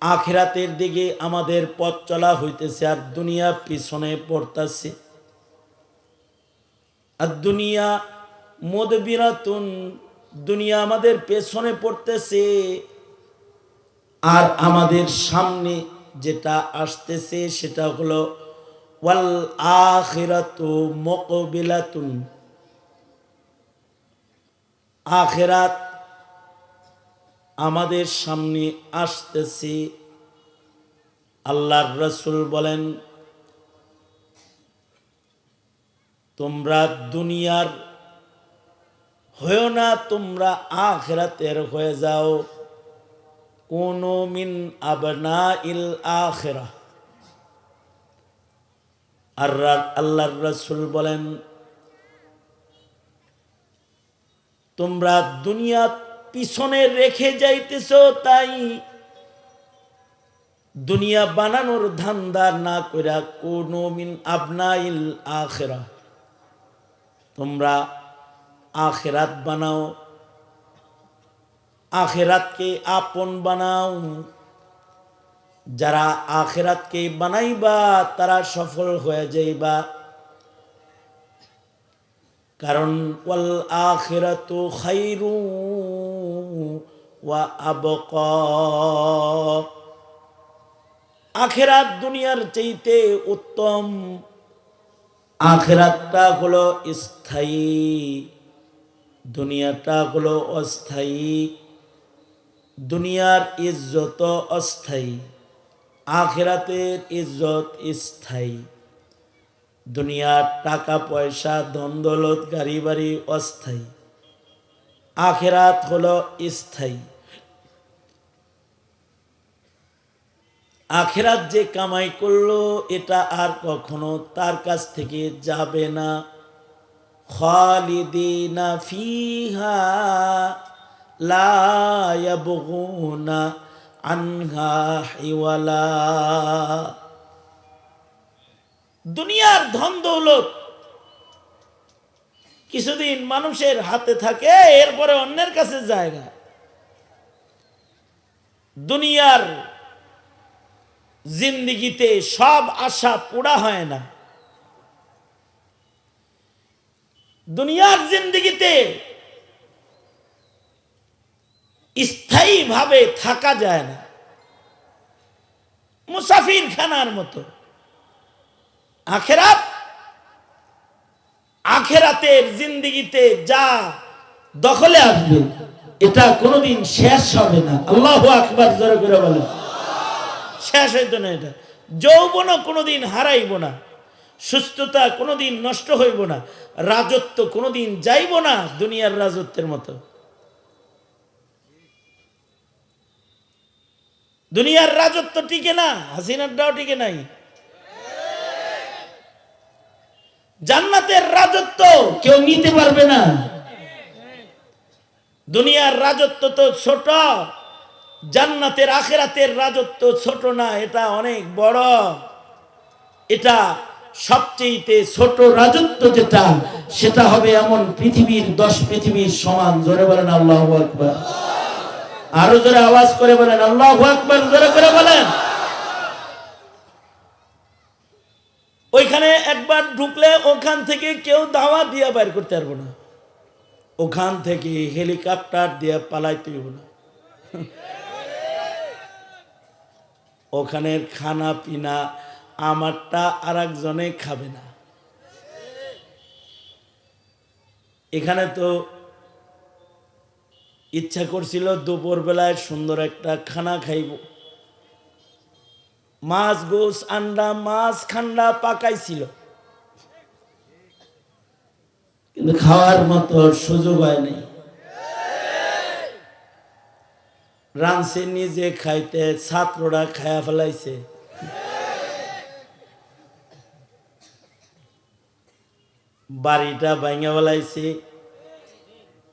আখেরাতের দিকে আমাদের পথ চলা হইতেছে আর দুনিয়া পিছনে পড়তেছে। আর দুনিয়া মদবিরাতুন, দুনিয়া আমাদের পেছনে পড়তেছে। আর আমাদের সামনে যেটা আসতেছে সেটা হলো, ওয়াল আখিরাতু মুকবিলাতুন। আখেরাত আমাদের সামনে আসতেছে। আল্লাহর রসুল বলেন, তোমরা দুনিয়ার হয়েও না, তোমরা আখেরাতের হয়ে যাও। কোন মিন আবনা ইল আখেরা। আর আল্লাহর রসুল বলেন, তোমরা দুনিয়া পিছনে রেখে যাইতেছ, তাই দুনিয়া বানানোর ধান্দা না কইরা কোন মিন আবনাইল আখেরা। তোমরা আখেরাত বানাও, আখেরাতকে আপন বানাও। যারা আখেরাতকে বানাইবা, তারা সফল হয়ে যাইবা। কারণ, ওয়াল আখিরাতু খাইরু ওয়া আখেরাত দুনিয়ার চাইতে উত্তম আখেরাতটা হলো স্থায়ী, দুনিয়াটা হলো অস্থায়ী, দুনিয়ার ইজ্জত অস্থায়ী, আখেরাতের ইজ্জত স্থায়ী। দুনিয়ার টাকা, পয়সা, ধন দৌলত, গাড়ি বাড়ি অস্থায়ী। আখেরাত হলো স্থায়ী। আখেরাত যে কামাই করল, এটা আর কখনো তার কাছ থেকে যাবে না। খালিদিনা ফিহা লা ইয়াবগুনা আনহা হিওয়ালা। দুনিয়ার ধন দৌলত কিছুদিন মানুষের হাতে থাকে, এরপরে অন্যের কাছে জায়গা দুনিয়ার জিন্দিগিতে সব আশা পুরা হয় না। দুনিয়ার জিন্দিগিতে স্থায়ীভাবে থাকা যায় না। মুসাফির খানার মতো। আখেরাত, আখেরাতের জিন্দিগিতে যা দখলে আসবে, এটা কোনোদিন শেষ হবে না। আল্লাহ আকবার, জোরে করে শেষ হইতো না এটা। যৌবন কোনোদিন হারাইব না, সুস্থতা কোনোদিন নষ্ট হইব না, রাজত্ব কোনোদিন যাইব না দুনিয়ার রাজত্বের মতো। দুনিয়ার রাজত্ব টিকে না হাসিনারটাও টিকে নাই। জান্নাতের রাজত্ব কেউ নিতে পারবে না। দুনিয়ার রাজত্ব তো ছোট জান্নাতের আখেরাতের রাজত্ব ছোট না, এটা অনেক বড়। এটা সবচেয়ে ছোট রাজত্ব যেটা, সেটা হবে এমন পৃথিবীর দশ পৃথিবীর সমান। জোরে বলেন আল্লাহ আকবার। আরও জোরে আওয়াজ করে বলেন আল্লাহ আকবার, জোরে করে বলেন। ওইখানে একবার ঢুকলে ওখান থেকে কেউ দাওয়া দিয়া বের করতে পারব না। ওখান থেকে হেলিকপ্টার দিয়ে পালাইতে হইব না। ওখানের খানা পিনা, আমারটা আর একজনে খাবে না। এখানে তো ইচ্ছা করছিল দুপুর বেলায় সুন্দর একটা খানা খাইব। মাছ গোস আন্ডা, মাছ খান্ডা পাকাইছিল। কিন্তু খাওয়ার মতো সুযোগ হয় নাই। রানছে নিজে খাইতে ছাত্ররা খায়া ফেলাইছে। বাড়িটা ভাঙা ফেলাইছে।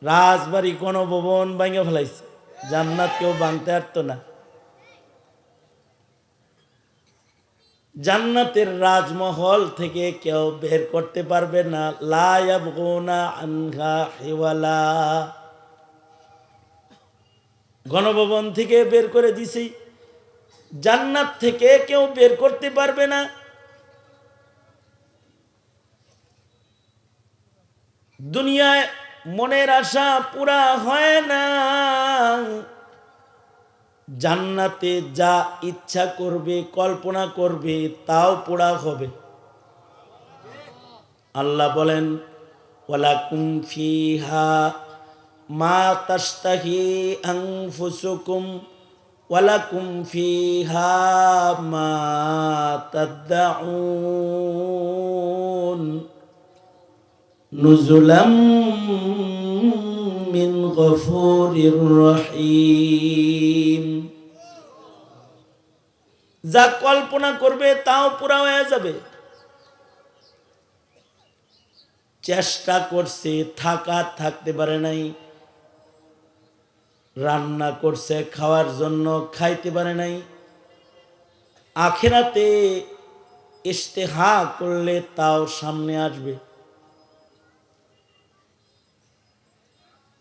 রাজবাড়ি কোনো ভবন ভাঙা ফেলাইছে। জান্নাত কেউ ভাঙতে পারতো না। জান্নাতের রাজমহল থেকে কেউ বের করতে পারবে না। লায়াবগুনা আনহা হিওয়ালা। গণভবন থেকে বের করে দিছি। জান্নাত থেকে কেউ বের করতে পারবে না। দুনিয়ায় মনের আশা পুরা হয় না। জান্নাতে যা ইচ্ছা করবে, কল্পনা করবে, তাও পোড়া হবে। আল্লাহ বলেন, ওয়ালাকুম ফিহা মা তাস্তাহি আনফুসুকুম ওয়ালাকুম ফিহা মা তাদউন নুজুলাম মিন গফুরির রহিম। যা কল্পনা করবে তাও পুরা হয়ে যাবে। চেষ্টা করছে, থাকা থাকতে পারে নাই। রান্না করছে, খাওয়ার জন্য খাইতে পারে নাই। আখেরাতে ইস্তেহা করলে তাও সামনে আসবে।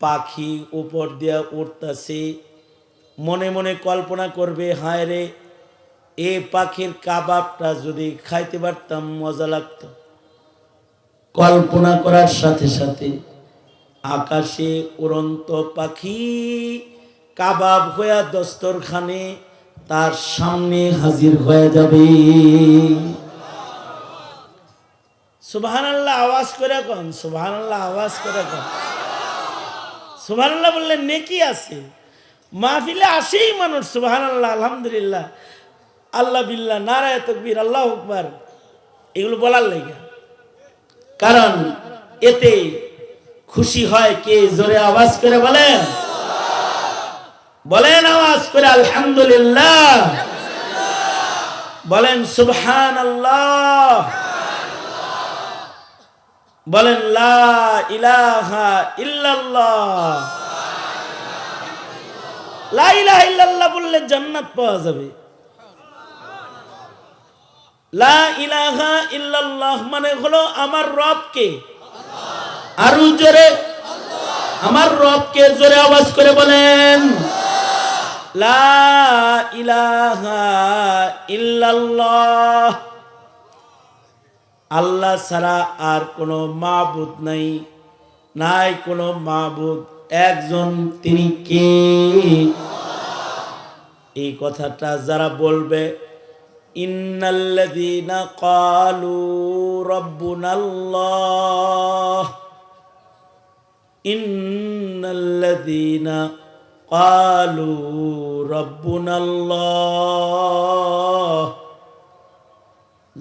পাখি উপর দিয়া উঠতেছে, মনে মনে কল্পনা করবে, হায় রে, এ পাখির কাবাবটা যদি খাইতে পারতাম, মজা লাগতো। কল্পনা করার সাথে সাথে আকাশে উড়ন্ত পাখি কাবাব হইয়া দস্তরখানে তার সামনে হাজির হয়ে যাবে। সুবহানাল্লাহ, আওয়াজ করে কন, সুবহানাল্লাহ, আওয়াজ করে কন। সুবহানাল্লাহ বললে নেকি আছে? মাহফিলে আসেই মানুষ, সুবহানাল্লাহ, আলহামদুলিল্লাহ। আল্লাহ বিল্লাহ, নারায় তকবীর, আল্লাহ আকবার। এগুলো বলার লেগে। কারণ এতে খুশি হয় কে? জোরে আওয়াজ করে বলেন। বলেন আওয়াজ করে, আলহামদুলিল্লাহ। বলেন সুবহান আল্লাহ বলেন, লা ইলাহা ইল্লাল্লাহ। লা ইলাহা ইল্লাল্লাহ বললে জান্নাত পাওয়া যাবে। লা ইলাহা ইল্লাল্লাহ মানে হলো আমার রবকে। আরও জোরে। আমার রবকে জোরে আওয়াজ করে বলেন, লা ইলাহা ইল্লাল্লাহ। আল্লাহ ছাড়া আর কোনো মাবুদ নাই নাই কোনো মাবুদ। একজন, তিনি কে? এই কথাটা যারা বলবে, ইন্নাল্লাযীনা ক্বালু রাব্বুনাল্লাহ। ইন্নাল্লাযীনা ক্বালু রাব্বুনাল্লাহ।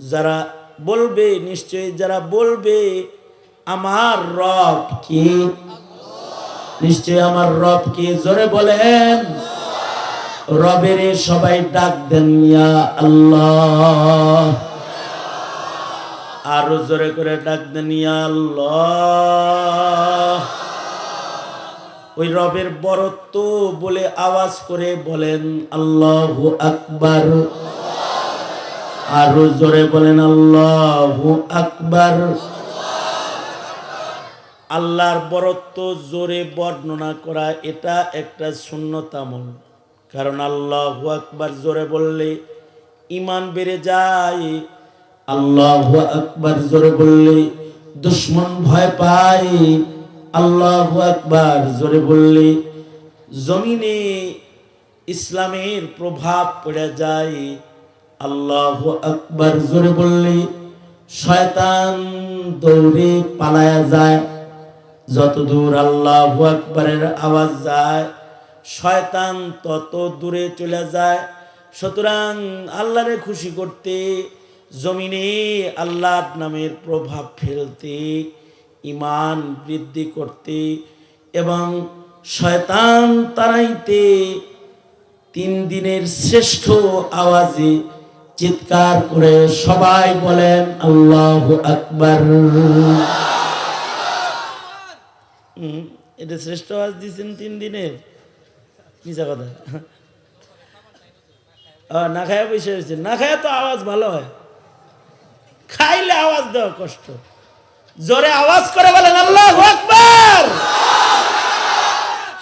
যারা বলবে, নিশ্চয়ই যারা বলবে, আমার রব কি? নিশ্চয়ই আমার রব কি? জোরে বলেন। রবের সবাই ডাক দেন আল্লাহ। আরও জোরে করে ডাক দেন আল্লাহ। ওই রবের বরত্ব বলে আওয়াজ করে বলেন, আল্লাহু আকবার। আরও জোরে বলেন, আল্লাহ আকবার। আল্লাহর বরত্ব জোরে বর্ণনা করা এটা একটা শূন্যতামল কারণ আল্লাহ আকবার জোরে বললে ইমান বেড়ে যায়। আল্লাহ আকবার জোরে বললে দুশ্মন ভয় পায়। আল্লাহ আকবার, জোরে বললে, জমিনে ইসলামের প্রভাব পড়ে যায়। আল্লাহ আকবার, জোরে বললে, শয়তান দৌড়ে পালায়া যায়। যতদূর আল্লাহ আকবরের আওয়াজ যায়, শয়তান তত দূরে চলে যায়। সুতরাং আল্লাহরে খুশি করতে জমিনে আল্লাহর নামের প্রভাব ফেলতে ইমান বৃদ্ধি করতে এবং শয়তান তারাইতে তিন দিনের শ্রেষ্ঠ আওয়াজে চিৎকার করে সবাই বলেন, আল্লাহ আকবর। এটা শ্রেষ্ঠ আওয়াজ দিয়েছেন তিন দিনের? মিশা কথা। না খায়া বসে হয়েছে না খায়া তো আওয়াজ ভালো হয়। খাইলে আওয়াজ দেওয়া কষ্ট। জোরে আওয়াজ করে বলেন, আল্লাহ আকবার!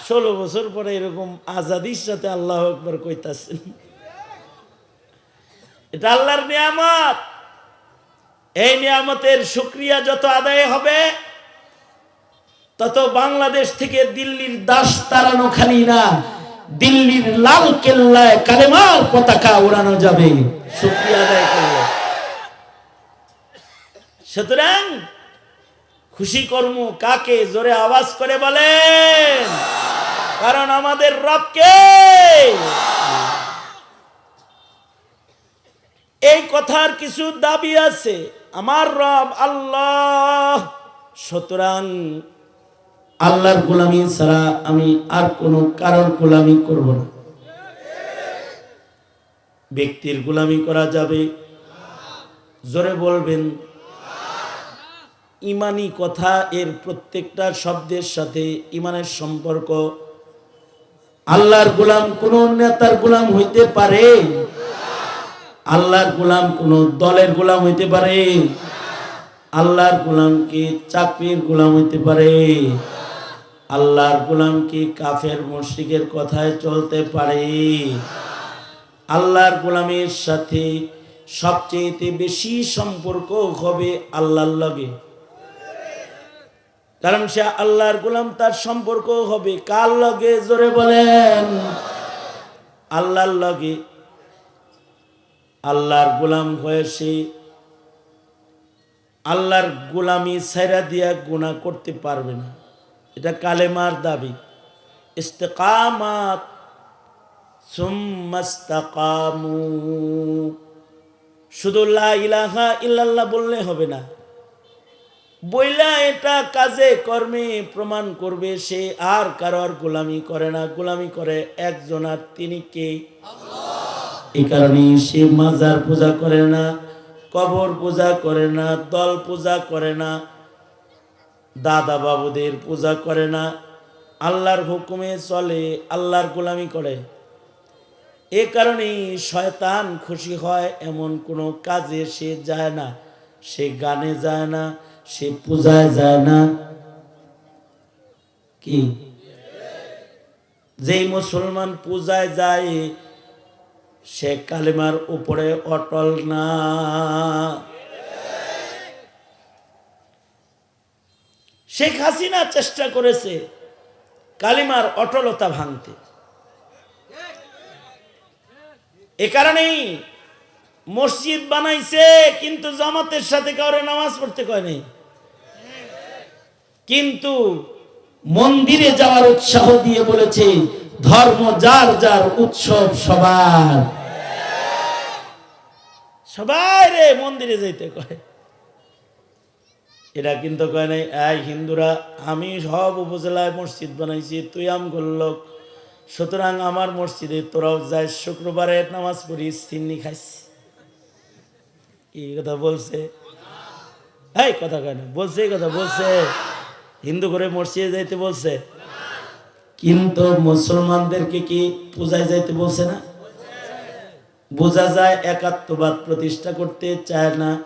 ষোলো বছর পরে এরকম আজাদির সাথে আল্লাহ আকবার কইতাছেন। এটা আল্লাহর নিয়ামত। এই নিয়ামতের শুক্রিয়া যত আদায় হবে, তত বাংলাদেশ থেকে দিল্লির দাস তাড়ানো খালি না, দিল্লির লাল কেল্লায় কালেমার পতাকা উড়ানো যাবে। শুক্রিয়া আদায় করলে সুতরাং খুশি কর্ম, কাকে জোরে আওয়াজ করে বলেন? কারণ আমাদের রবকে। এই কথার কিছু দাবি আছে। আমার রব আল্লাহ। সুতরাং আল্লাহর গোলামি ছাড়া আমি আর কোনো কারোর গোলামি করব না। ব্যক্তির গোলামি করা যাবে। জোরে বলবেন ইমানি কথা এর প্রত্যেকটা শব্দের সাথে ইমানের সম্পর্ক। আল্লাহর গোলাম কোন নেতার গোলাম হইতে পারে? আল্লাহর গোলাম কোন দলের গোলাম হইতে পারে? আল্লাহর গোলাম কি চাকরির গোলাম হইতে পারে? আল্লাহর গোলাম কি কাফের মুশরিকের কথায় চলতে পারে? আল্লাহর গোলামের সাথে সবচেয়ে বেশি সম্পর্ক হবে আল্লাহর লগে। কারণ সে আল্লাহর গোলাম, তার সম্পর্ক হবে কার লগে? জোরে বলেন। আল্লাহর লগে। আল্লাহর গোলাম হয়ে সে আল্লাহর গোলামি সাইরা দিয়া গুণা করতে পারবে না। এটা কালেমার দাবি। ইস্তেকামাত শুধু লা ইলাহা ইল্লাল্লাহ বললে হবে না। বইলা এটা কাজে কর্মে প্রমাণ করবে, সে আর কারোর গোলামি করে না। গোলামি করে একজন আর তিনি কে? এই কারণে সে মাজার পূজা করে না, কবর পূজা করে না, দল পূজা করে না, দাদা বাবুদের পূজা করে না। আল্লাহর হুকুমে চলে, আল্লাহর গোলামি করে। এ কারণেই শয়তান খুশি হয়, এমন কোনো কাজে সে যায় না, সে গানে যায় না। সে পূজায় যায় না। কি? যেই মুসলমান পূজায় যায়, সে কালিমার উপরে অটল না। শেখ হাসিনা চেষ্টা করেছে কালিমার অটলতা ভাঙতে। এ কারণেই মসজিদ বানাইছে, কিন্তু জামাতের সাথে কাউরে নামাজ পড়তে কয় নাই। কিন্তু মন্দিরে যাওয়ার উৎসাহ দিয়ে বলেছে ধর্ম যার যার উৎসব সবার। সবাই রে মন্দিরে যাইতে কয়। এরা কিন্তু কয় নাই এই হিন্দুরা আমি সব উপজেলায় মসজিদ বানাইছি তুই আম লোক। সুতরাং আমার মসজিদে তোরাও যাই শুক্রবারে নামাজ পড়িস চিন্নি খাইস। এই কথা বলছে। এই কথা কয় না বলছে এই কথা বলছে। হিন্দু করে মসজিদে যাইতে বলছে। কিন্তু মুসলমানদেরকে কি পূজায় যাইতে বলছে না? বোঝা যায় একাত্মবাদ প্রতিষ্ঠা করতে চায় না।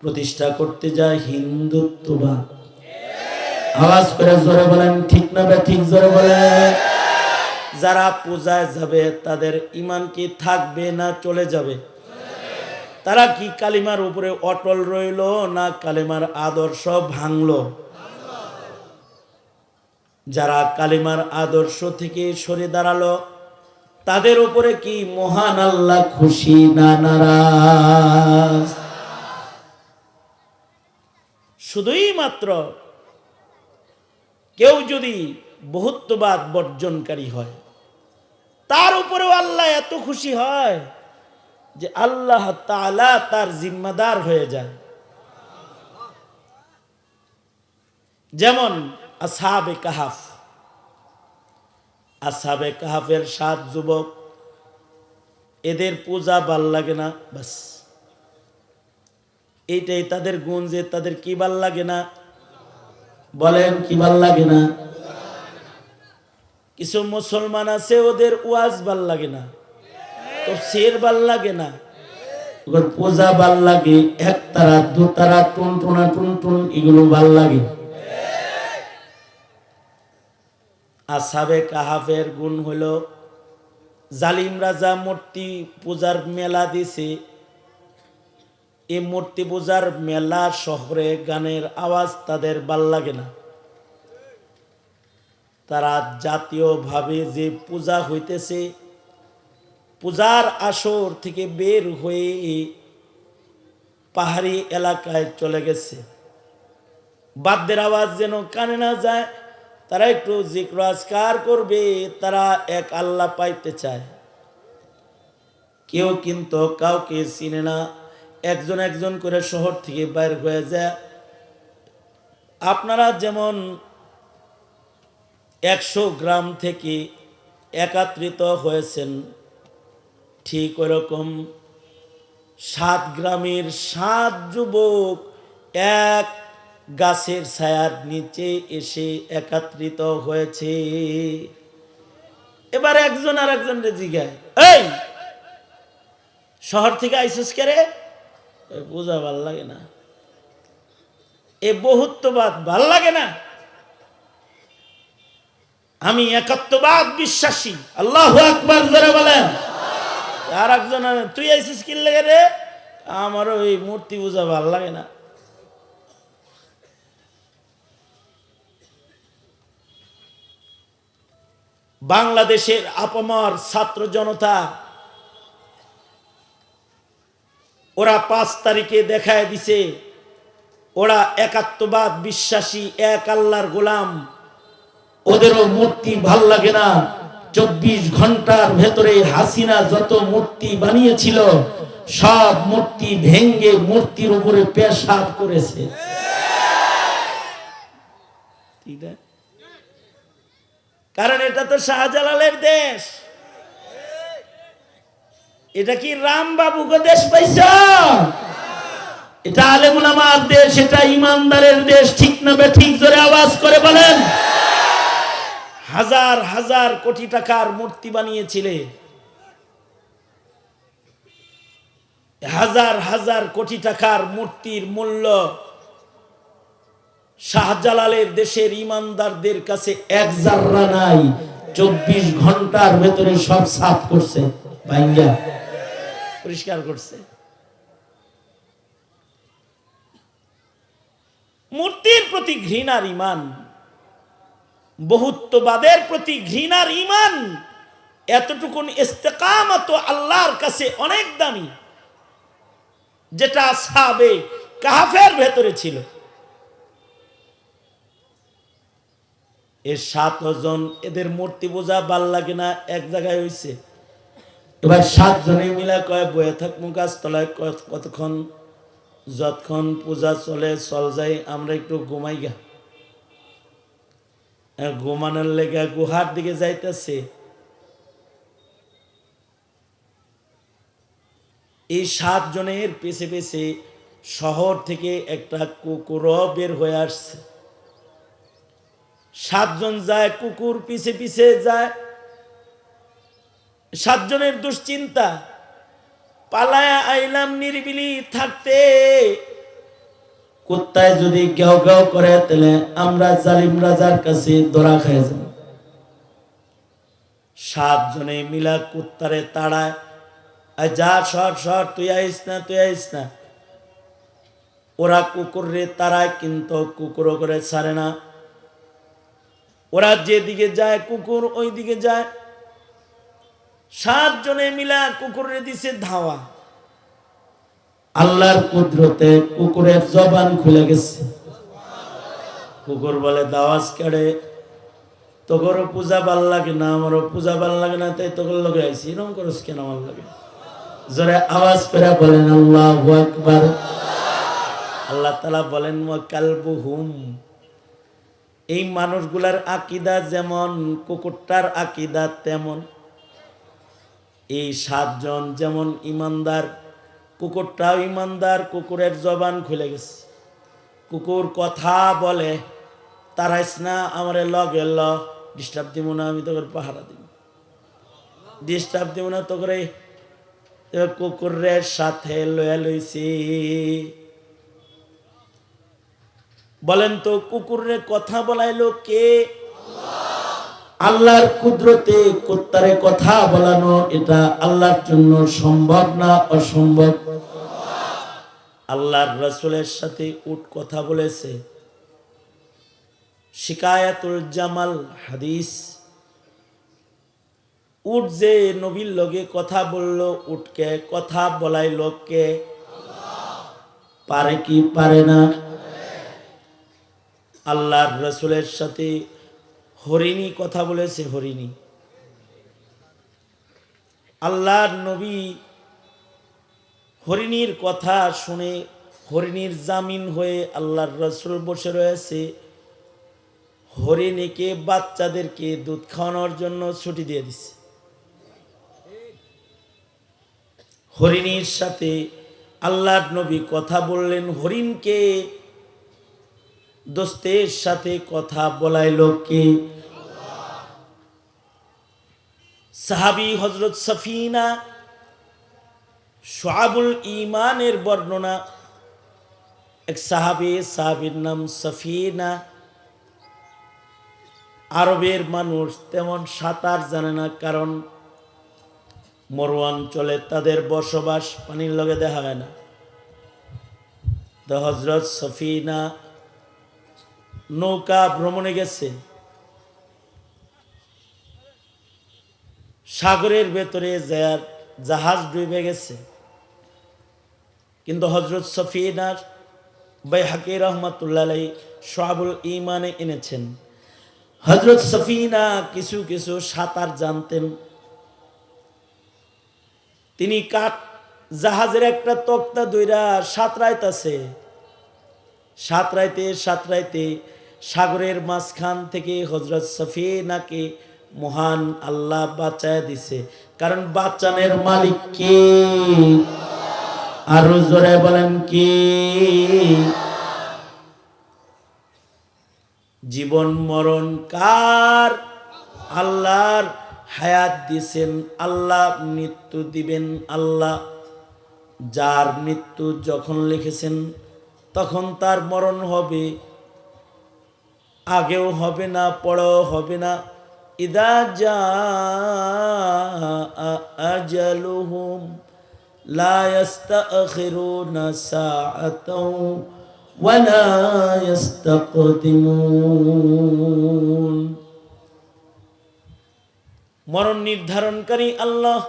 প্রতিষ্ঠা করতে যায় হিন্দুত্ববাদ। আওয়াজ করে জোরে বলেন, ঠিক না বে, ঠিক জোরে বলেন। যারা পূজায় যাবে, তাদের ইমান কি থাকবে না চলে যাবে? তারা কি কালিমার উপরে অটল রইল না কালিমার আদর্শ ভাঙলো? যারা কালিমার আদর্শ থেকে সরে দাঁড়াল, তাদের উপরে কি মহান আল্লাহ খুশি না নারাজ? শুধুই মাত্র কেউ যদি বহুত্ববাদ বর্জনকারী হয়, তার উপরেও আল্লাহ এত খুশি হয় যে আল্লাহ তাআলা তার জিম্মাদার হয়ে যায়। যেমন আসহাবে কাহাফ। আসহাবে কাহাফের সাত যুবক, এদের পূজা ভালো লাগে না, বাস। এইটাই তাদের গুণ যে তাদের কি ভালো লাগে না? বলেন, কি ভালো লাগে না? কিছু মুসলমান আছে, ওদের ওয়াজ ভালো লাগে না। তো শের ভালো লাগে না। পূজা ভালো লাগে, এক তারা, দু তারা টুন টুনা টুন টুন এগুলো ভালো লাগে। আসাবে কাহাফের গুণ হলো জালিম রাজা মূর্তি পূজার মেলা দিছে, এই মূর্তি পূজার মেলা শহরে গানের আওয়াজ তাদের ভালো লাগে না। তারা জাতীয়ভাবে যে পূজা হইতেছে, পূজার আসর থেকে বের হয়ে পাহাড়ি এলাকায় চলে গেছে। বাদ্যের আওয়াজ যেন কানে না যায় তারা একটু জিক্র আজকার করবে, তারা এক আল্লাহ পাইতে চায়। কেউ কিন্তু কাউকে চিনে না, একজন একজন করে শহর থেকে বাইর হয়ে যায়। আপনারা যেমন একশো গ্রাম থেকে একাত্রিত হয়েছেন, ঠিক ওরকম সাত গ্রামের সাত যুবক এক গাছের ছায়ার নিচে এসে একাত্রিত হয়েছে। এবার একজন আর একজন শহর থেকে আইসুস কে বোঝা ভালো লাগে না। এ বহুত্ববাদ ভালো লাগে না। আমি একাত্মবাদ বিশ্বাসী। আল্লাহ আকবার ধরে বলেন। আর একজন তুই আইসিস কি লাগে রে? আমারও এই মূর্তি পূজা ভালো লাগে না। বাংলাদেশের আপমর ছাত্র জনতা, ওরা পাঁচ তারিখে দেখায় দিছে, ওরা একাত্মবাদ বিশ্বাসী, এক আল্লাহর গোলাম। ওদেরও মূর্তি ভালো লাগে না। চব্বিশ ঘণ্টার ভেতরে হাসিনা যত মূর্তি বানিয়েছিল, সব মূর্তি ভেঙ্গে মূর্তির উপরে পেশাব করেছে। কারণ এটা তো শাহজালালের দেশ। এটা কি রাম বাবুকে দেশ পাইছ? এটা আলেমুল আমার দেশ, এটা ইমানদারের দেশ, ঠিক না বে ঠিক? জোরে আওয়াজ করে বলেন। হাজার হাজার কোটি টাকার মূর্তি বানিয়েছিলে। হাজার হাজার কোটি টাকার মূর্তির মূল্য শাহজালালের দেশের ইমানদারদের কাছে এক জাররা নাই, চব্বিশ ঘণ্টার ভেতরে সব সাফ করছে পরিষ্কার করছে। মূর্তির প্রতি ঘৃণার ইমান, বহুত্ববাদের প্রতি ঘৃণার ইমান, এতটুকুন ইস্তেকামত আল্লাহর কাছে অনেক দামি, যেটা সাবে কাহাফের ভেতরে ছিল। এর সাতজন, এদের মূর্তি বোঝা ভালো লাগে না, এক জায়গায় হইছে। এবার সাতজনে মিলা কয়, বয়ে থাকব গাছতলায় কতক্ষণ, যতক্ষণ পূজা চলে, চল যাই, আমরা একটু ঘুমাই গা। ঘুমানোর লেগে গুহার দিকে যাইতেছে। এই সাতজনের পেছে পেছে শহর থেকে একটা কুকুরও বের হয়ে আসছে। সাতজন যায়, কুকুর পিছে পিছে যায়। সাতজনের দুশ্চিন্তা। পালায় আইলাম নিরিবিলি থাকতে। কুত্তায় যদি কেউ কেউ করে, তাহলে আমরা জালিম রাজার কাছে ধরা খাই যাব। সাতজনে মিলা কুত্তারে তাড়ায় আর যা, সর সর, তুই আইস না, তুই আইস না। ওরা কুকুর রে তারায় কিন্তু কুকুরও করে ছাড়ে না। ওরা যেদিকে যায়, কুকুর ওই দিকে যায়। সাতজনে মিলা কুকুরে দিছে ধাওয়া। আল্লাহর কুদরতে কুকুরের জবান খুলে গেছে। কুকুর বলে দাওয়াজ কেড়ে, তোকেরও পূজা ভালো লাগে না, আমারও পূজা ভালো লাগে না, তাই তোকে লগে আইসি এরকম করস কেন আমার লাগে? জোরে আওয়াজ করে বলেন, আল্লাহ আকবার। আল্লাহ তালা বলেন কালবুহুম। এই মানুষগুলার আকিদা যেমন, কুকুরটার আকিদা তেমন। এই সাতজন যেমন ইমানদার, কুকুরটাও ইমানদার, কুকুরের জবান খুলে গেছে। কুকুর কথা বলে তারাইস না, আমার লগে ল, ডিস্টার্ব দিব না, আমি তোকে পাহারা দিব ডিস্টার্ব দিব না তোকে কুকুরের সাথে লয়া লইছি। বলেন তো, কুকুরের কথা বলাইলো কে? আল্লাহর কুদরতে কুত্তারে কথা বলানো, এটা আল্লাহর জন্য সম্ভব না অসম্ভব? আল্লাহর রসুলের সাথে উট কথা বলেছে। শিকায়াতুল জামাল হাদিস। উট যে নবীর লগে কথা বলল, উটকে কথা বলাই লোককে পারে কি পারে না? আল্লাহর রসুলের সাথে হরিণী কথা বলেছে হরিণী। আল্লাহর নবী হরিণীর কথা শুনে হরিণীর জামিন হয়ে আল্লাহর রসুল বসে রয়েছে। হরিণীকে বাচ্চাদেরকে দুধ খাওয়ানোর জন্য ছুটি দিয়ে দিছে। হরিণীর সাথে আল্লাহর নবী কথা বললেন, হরিণকে দোস্তের সাথে কথা বলাইল কে? সাহাবি হজরত সফিনা সোয়াবুল ইমানের বর্ণনা। এক সাহাবি, সাহাবির নাম সফিনা। আরবের মানুষ তেমন সাঁতার জানে না, কারণ মরু অঞ্চলে তাদের বসবাস পানির লগে দেখা হয় না। তো হজরত সফিনা নৌকা ভ্রমণে গেছে। সাগরের ভেতরে যার জাহাজ ডুবে গেছে। কিন্তু হজরত সফিনার বাই হাকি রহমতুল্লাহ সোহাবুল ইমানে এনেছেন। হজরত সফিনা কিছু কিছু সাঁতার জানতেন। তিনি কাঠ জাহাজের একটা তক্তা দইরা সাঁতরাইতেছে। সাঁতরাইতে সাঁতরাইতে সাগরের মাঝখান থেকে হজরত সফিনাকে মহান আল্লাহ বাঁচায় দিছে। কারণ বাচ্চানের মালিক কে? আরও জোরে বলেন কি? জীবন, মরণ কার? আল্লাহর হায়াত দিছেন, আল্লাহ মৃত্যু দিবেন, আল্লাহ যার মৃত্যু যখন লিখেছেন, তখন তার মরণ হবে। আগেও হবে না, পরেও হবে না। ইদা যা মরণ নির্ধারণকারী আল্লাহ।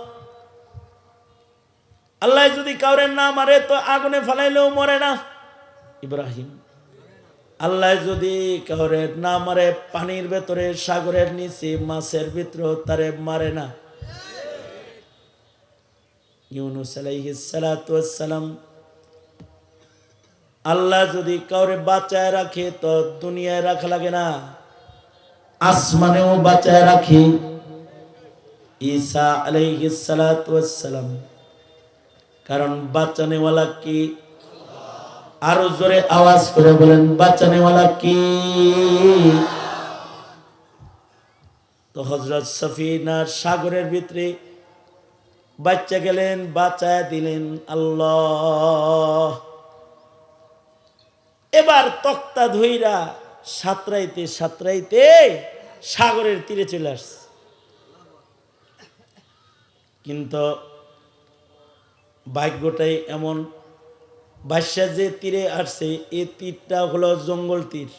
আল্লাহ যদি কাউরে না মারে, তো আগুনে ফেলাইলেও মরে না। ইব্রাহিম। আল্লাহ যদি কাউরে না মারে, পানির ভেতরে, সাগরের নিচে, মাছের ভিতর তারে মারে না। ইউনুস আল্লাহ যদি কাউরে বাঁচায় রাখে, তো দুনিয়ায় রাখা লাগে না। আসমানেও বাঁচায় রাখে। ঈসা আলাইহিসালাম কারণ বাঁচানেওয়ালা কি? আরও জোরে আওয়াজ করে বলেন বাঁচানেওয়ালা কি? তো হজরত সফিনার সাগরের ভিতরে বাচ্চা গেলেন, বাঁচায় দিলেন, আল্লাহ। এবার তক্তা ধইরা সাঁতরাইতে সাঁতরাইতে সাগরের তীরে চলে আসছে। কিন্তু ভাগ্যটাই এমন বাদশা যে তীরে আসছে, এই তীরটা হলো জঙ্গল তীর।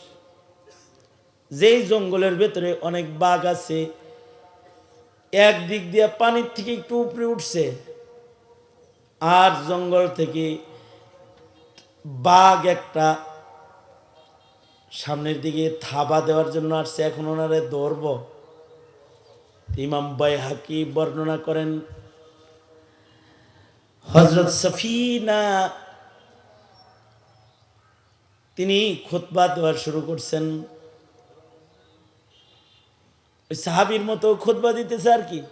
যেই জঙ্গলের ভেতরে অনেক বাঘ আছে, এক দিক দিয়ে পানির থেকে একটু উপরে উঠছে, আর জঙ্গল থেকে বাঘ একটা সামনের দিকে থাবা দেওয়ার জন্য আসছে। এখন ওনারে ধরব। ইমাম বাই হাকি বর্ণনা করেন হজরত সফিনা তিনি খুতবা দেওয়া শুরু করছেন। ওই সাহাবির মতো খুতবা দিতেছে আর কি।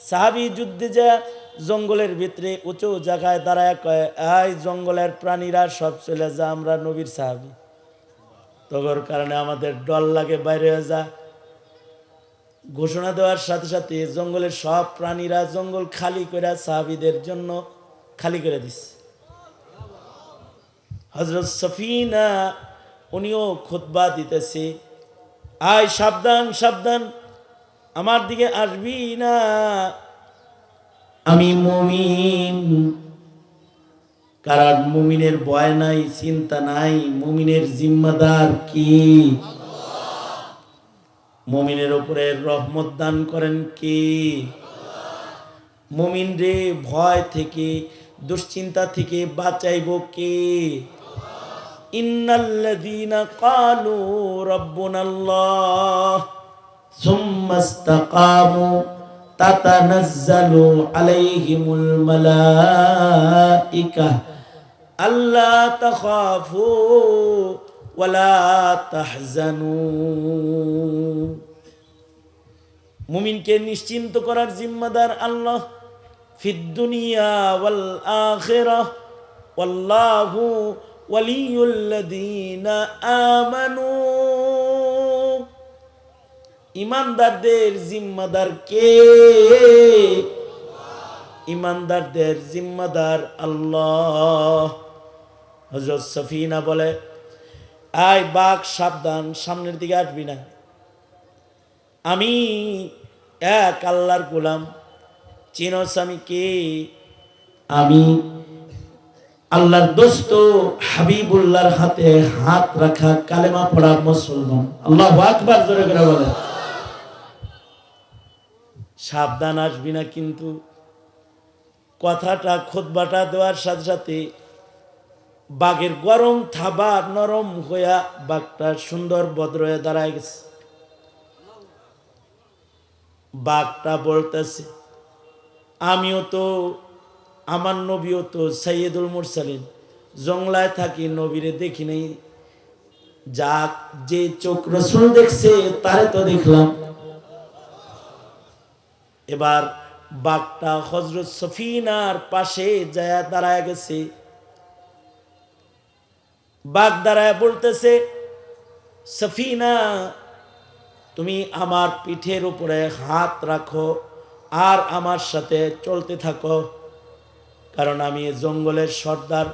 সাহাবি যুদ্ধে যা জঙ্গলের ভিতরে উঁচু জায়গায় দাঁড়ায় কয় আই জঙ্গলের প্রাণীরা সব চলে যা, আমরা নবীর সাহাবি। তগর কারণে আমাদের ডল লাগে বাইরে হয়ে যা। ঘোষণা দেওয়ার সাথে সাথে জঙ্গলের সব প্রাণীরা জঙ্গল খালি করে সাহাবিদের জন্য খালি করে দিস হজরত সফিনা, উনিও খুতবা দিতেছে। আয়, সাবধান সাবধান, আমার দিকে আসবি না। আমি মুমিন। কারণ মুমিনের ভয় নাই, চিন্তা নাই, মুমিনের জিম্মাদার কি? মুমিনের উপরে রহমত দান করেন কি? মুমিন রে ভয় থেকে, দুশ্চিন্তা থেকে বাঁচাইব কে? ইন্নাল্লাযীনা ক্বালু রাব্বুনাল্লাহ সুম্মা ইসতাকামু তাতানাজ্জালু আলাইহিমুল মালাইকা আল্লা তাখাফু ওয়ালা তাহজানু। মুমিনকে নিশ্চিন্ত করার জিম্মাদার আল্লাহ ফিদ দুনিয়া ওয়াল আখিরাহ, ওয়াল্লাহু আমানু। ইমানদারদের জিম্মাদার কে? ইমানদারদের জিম্মাদার আল্লাহ। হজরত সফিনা বলে, আয় বাঘ, সাবধান, সামনের দিকে আসবি না। আমি এক আল্লাহর গোলাম। চিনস আমি কে? আমি আল্লাহর দোস্ত হাবিবুল্লাহর হাতে হাত রাখা কালেমা পড়া মুসলমান। আল্লাহ আকবার, জোরে করে বলে। সাবধান আসবি না কিন্তু। কথাটা খোদবাটা দেওয়ার সাথে সাথে বাঘের গরম থাবা নরম হইয়া বাঘটা সুন্দর বদ্র হয়ে দাঁড়ায় গেছে। বাঘটা বলতেছে, আমিও তো আমার নবীও তো সৈয়দুল মুরসালিন। জংলায় থাকি, নবীরে দেখি নাই। যাক, যে চোখ রসুল দেখছে, তারে তো দেখলাম। এবার বাঘটা হজরত সফিনার পাশে যায় দাঁড়ায় গেছে। বাঘ দাঁড়ায় বলতেছে, সফিনা, তুমি আমার পিঠের উপরে হাত রাখো আর আমার সাথে চলতে থাকো। কারণ আমি জঙ্গলের সর্দার।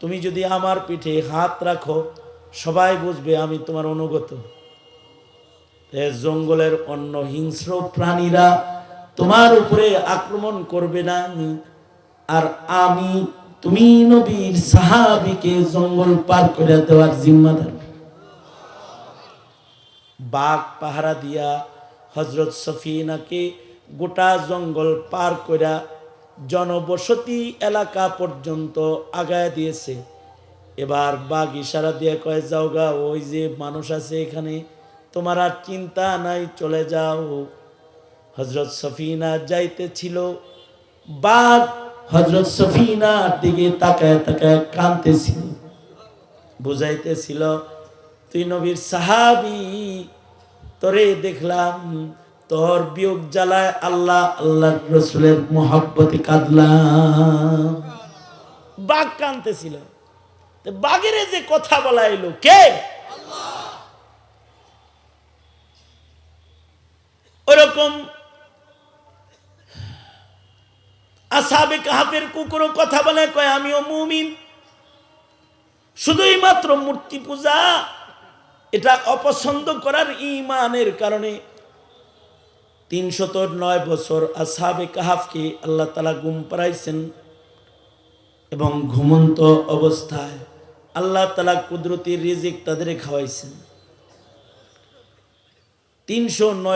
তুমি যদি আমার পিঠে হাত রাখো, সবাই বুঝবে আমি তোমার অনুগত। জঙ্গলের অন্য হিংস্র প্রাণীরা তোমার উপরে আক্রমণ করবে না। আর আমি, তুমি নবীর সাহাবিকে জঙ্গল পার করে দেওয়ার জিম্মাদার। বাঘ পাহারা দিয়া হজরত সফিনাকে গোটা জঙ্গল পার কইরা জনবসতি এলাকা পর্যন্ত আগায় দিয়েছে। এবার বাঘ ইশারা দিয়ে কয়ে, যাও গা, ওই যে মানুষ আছে এখানে, তোমার আর চিন্তা নাই, চলে যাও। হজরত সফিনা যাইতেছিল। বাঘ হজরত সফিনার দিকে তাকায় তাকায় কাঁদতেছিল। বুঝাইতেছিল, তুই নবীর সাহাবি, তোরে দেখলাম তোর বিয়োগ জ্বালায় আল্লাহ আল্লাহ রসুলের মোহাব্বতে কাঁদলাম। বাঘ কানতেছিল বাঘের যে কথা বলা এলো, কে? ওরকম আসাবে কাহাবের কুকুরও কথা বলে, কয়, আমিও মুমিন। শুধুই মাত্র মূর্তি পূজা। এটা অপছন্দ করার ইমানের কারণে তিনশত নয় বছর আসাবে কাহাফকে আল্লাহ তালা গুম পাড়াইছেন এবং ঘুমন্ত অবস্থায় আল্লাহ তালা কুদরতির রিজিক তাদের খাওয়াইছেন। তিনশো নয়